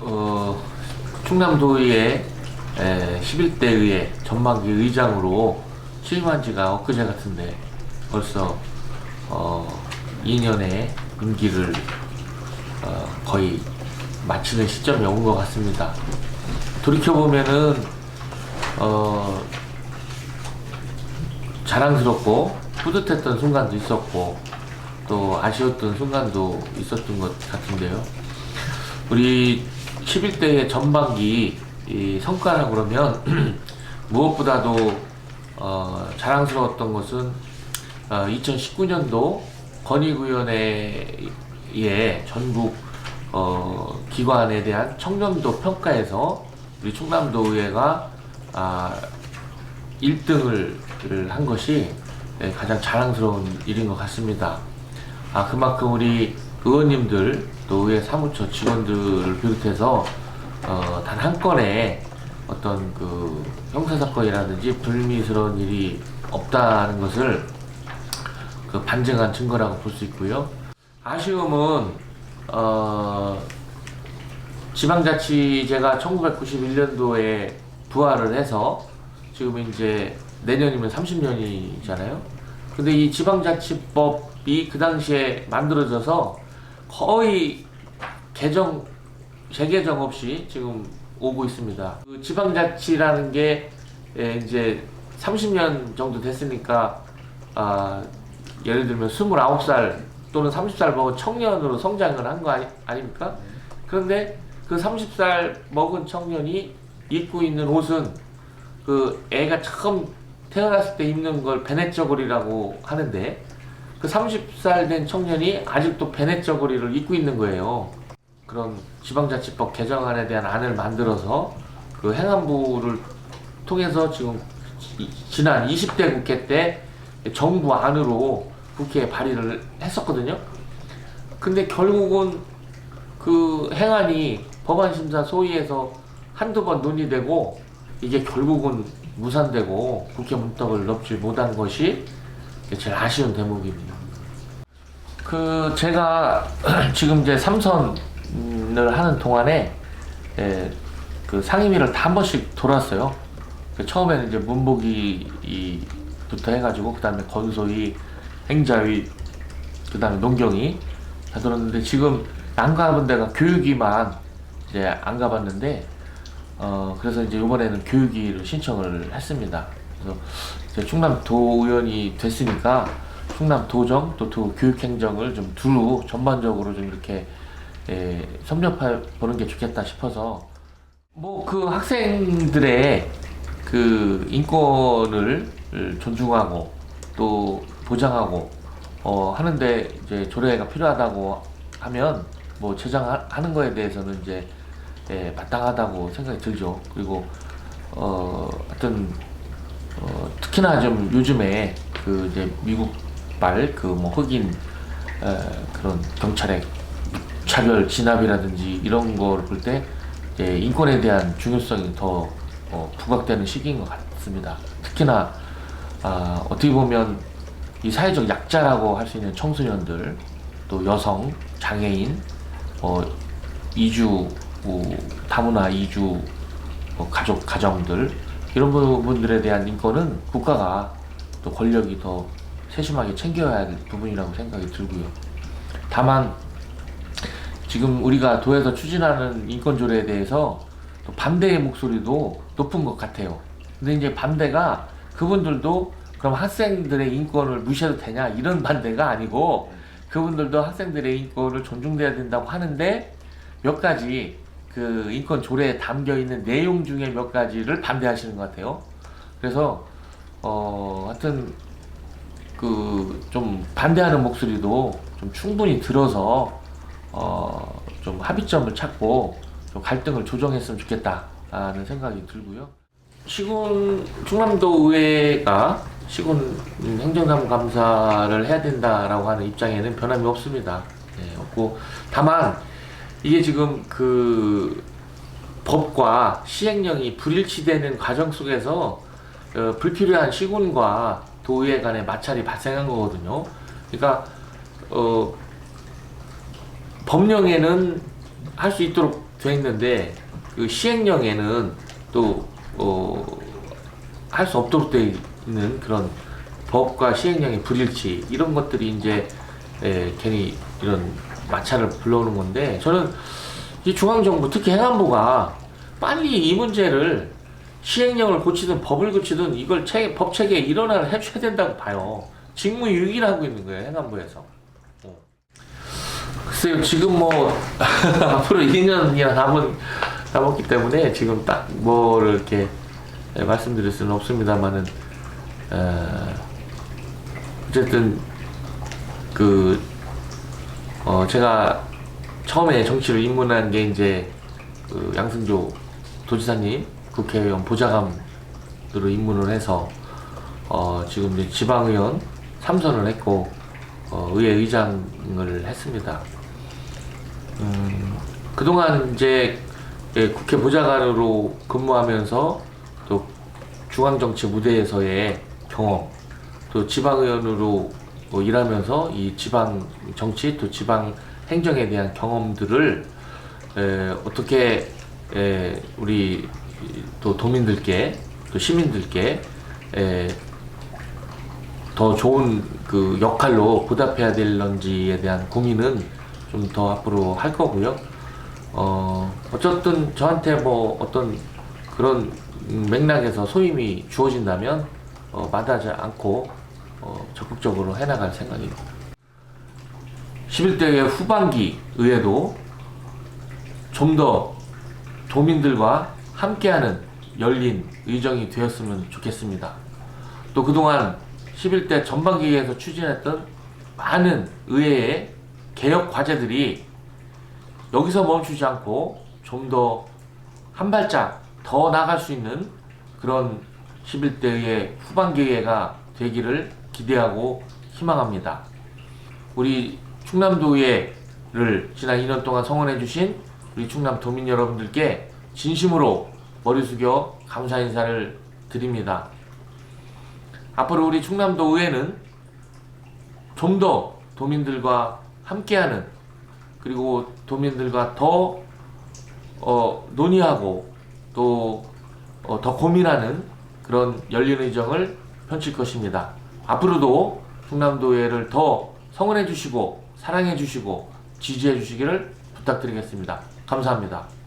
어, 충남도의회 11대 의회 전망기 의장으로 취임한 지가 엊그제 같은데 벌써 어, 2년의 임기를 어, 거의 마치는 시점이 온 것 같습니다. 돌이켜보면은 어, 자랑스럽고 뿌듯했던 순간도 있었고 또 아쉬웠던 순간도 있었던 것 같은데요. 우리 11대의 전반기 이 성과라 그러면 무엇보다도 어, 자랑스러웠던 것은 어, 2019년도 건의구위원회의 전국 어, 기관에 대한 청년도 평가에서 우리 충남도의회가 아, 1등을 한 것이 예, 가장 자랑스러운 일인 것 같습니다. 아, 그만큼 우리 의원님들 또 의회 사무처 직원들을 비롯해서 어, 단 한 건의 어떤 그 형사 사건이라든지 불미스러운 일이 없다는 것을 그 반증한 증거라고 볼 수 있고요. 아쉬움은 어, 지방자치제가 1991년도에 부활을 해서 지금 이제 내년이면 30년이잖아요. 근데 이 지방자치법이 그 당시에 만들어져서 거의 개정 재개정 없이 지금 오고 있습니다. 그 지방자치라는 게 예, 이제 30년 정도 됐으니까 아, 예를 들면 29살 또는 30살 먹은 청년으로 성장을 한 거 아니, 아닙니까? 그런데 그 30살 먹은 청년이 입고 있는 옷은 그 애가 처음 태어났을 때 입는 걸 베넷 저고리라고 하는데 그 30살 된 청년이 아직도 베넷 저고리를 입고 있는 거예요. 그런 지방자치법 개정안에 대한 안을 만들어서 그 행안부를 통해서 지금 이- 지난 20대 국회 때 정부 안으로 국회에 발의를 했었거든요. 근데 결국은 그 행안이 법안심사 소위에서 한두 번 논의되고 이게 결국은 무산되고 국회 문턱을 넘지 못한 것이 제일 아쉬운 대목입니다. 그 제가 지금 이제 삼선을 하는 동안에 예, 그 상임위를 다 한 번씩 돌았어요. 그 처음에는 이제 문보기부터 해가지고 그 다음에 건소위, 행자위, 그 다음에 농경위 다 돌았는데 지금 안 가본 데가 교육위만 이제 안 가봤는데 어 그래서 이제 이번에는 교육위를 신청을 했습니다. 그래서 이제 충남 도 의원이 됐으니까 충남 도정 또도 교육행정을 좀 두루 전반적으로 좀 이렇게 예, 섭렵해 보는 게 좋겠다 싶어서 뭐 그 학생들의 그 인권을 존중하고 또 보장하고 어 하는데 이제 조례가 필요하다고 하면 뭐 제정하는 거에 대해서는 이제 예, 마땅하다고 생각이 들죠. 그리고 어 하여튼 어, 특히나 좀 요즘에 그 이제 미국발 그 뭐 흑인 에, 그런 경찰의 차별 진압이라든지 이런 거를 볼 때 인권에 대한 중요성이 더 어, 부각되는 시기인 것 같습니다. 특히나 아, 어떻게 보면 이 사회적 약자라고 할 수 있는 청소년들, 또 여성, 장애인, 어, 이주, 뭐, 다문화 이주 뭐 가족 가정들 이런 부분들에 대한 인권은 국가가 또 권력이 더 세심하게 챙겨야 할 부분이라고 생각이 들고요. 다만 지금 우리가 도에서 추진하는 인권 조례에 대해서 또 반대의 목소리도 높은 것 같아요. 근데 이제 반대가 그분들도 그럼 학생들의 인권을 무시해도 되냐 이런 반대가 아니고 그분들도 학생들의 인권을 존중돼야 된다고 하는데 몇 가지 그 인권 조례에 담겨 있는 내용 중에 몇 가지를 반대하시는 것 같아요. 그래서 어 하여튼 그 좀 반대하는 목소리도 좀 충분히 들어서 어 좀 합의점을 찾고 좀 갈등을 조정했으면 좋겠다라는 생각이 들고요. 시군 충남도 의회가 시군 행정사무 감사를 해야 된다라고 하는 입장에는 변함이 없습니다. 네, 없고 다만 이게 지금 그 법과 시행령이 불일치되는 과정 속에서 어, 불필요한 시군과 도의회 간의 마찰이 발생한 거거든요. 그러니까 어, 법령에는 할 수 있도록 되어 있는데 그 시행령에는 또 어, 할 수 없도록 되어 있는 그런 법과 시행령의 불일치 이런 것들이 이제 에, 괜히 이런 마찰을 불러오는 건데 저는 이 중앙정부 특히 행안부가 빨리 이 문제를 시행령을 고치든 법을 고치든 이걸 체, 법 체계에 일원화를 해줘야 된다고 봐요. 직무유기를 하고 있는 거예요 행안부에서. 어. 글쎄요 지금 뭐 앞으로 2년이나 남은 남았기 때문에 지금 딱 뭐를 이렇게 예, 말씀드릴 수는 없습니다만은 어, 어쨌든 그 어, 제가 처음에 정치를 입문한 게 이제 그 양승조 도지사님 국회의원 보좌관으로 입문을 해서 어, 지금 이제 지방의원 3선을 했고 어, 의회 의장을 했습니다. 음, 그동안 이제 예, 국회 보좌관으로 근무하면서 또 중앙정치 무대에서의 경험, 또 지방의원으로 어, 일하면서 이 지방 정치 또 지방 행정에 대한 경험들을 에, 어떻게 에, 우리 또 도민들께 또 시민들께 에, 더 좋은 그 역할로 보답해야 될런지에 대한 고민은 좀 더 앞으로 할 거고요. 어, 어쨌든 저한테 뭐 어떤 그런 음, 맥락에서 소임이 주어진다면 어, 마다하지 않고 어, 적극적으로 해나갈 생각입니다. 11대의 후반기 의회도 좀 더 도민들과 함께하는 열린 의정이 되었으면 좋겠습니다. 또 그동안 11대 전반기에서 추진했던 많은 의회의 개혁 과제들이 여기서 멈추지 않고 좀 더 한 발짝 더 나갈 수 있는 그런 11대의 후반기회가 되기를 기대하고 희망합니다. 우리 충남도의회를 지난 2년 동안 성원해 주신 우리 충남 도민 여러분들께 진심으로 머리 숙여 감사 인사를 드립니다. 앞으로 우리 충남도 의회는 좀 더 도민들과 함께하는 그리고 도민들과 더 어, 논의하고 또 어, 더 고민하는 그런 열린 의정을 펼칠 것입니다. 앞으로도 충남도의회를 더 성원해 주시고 사랑해 주시고 지지해 주시기를 부탁드리겠습니다. 감사합니다.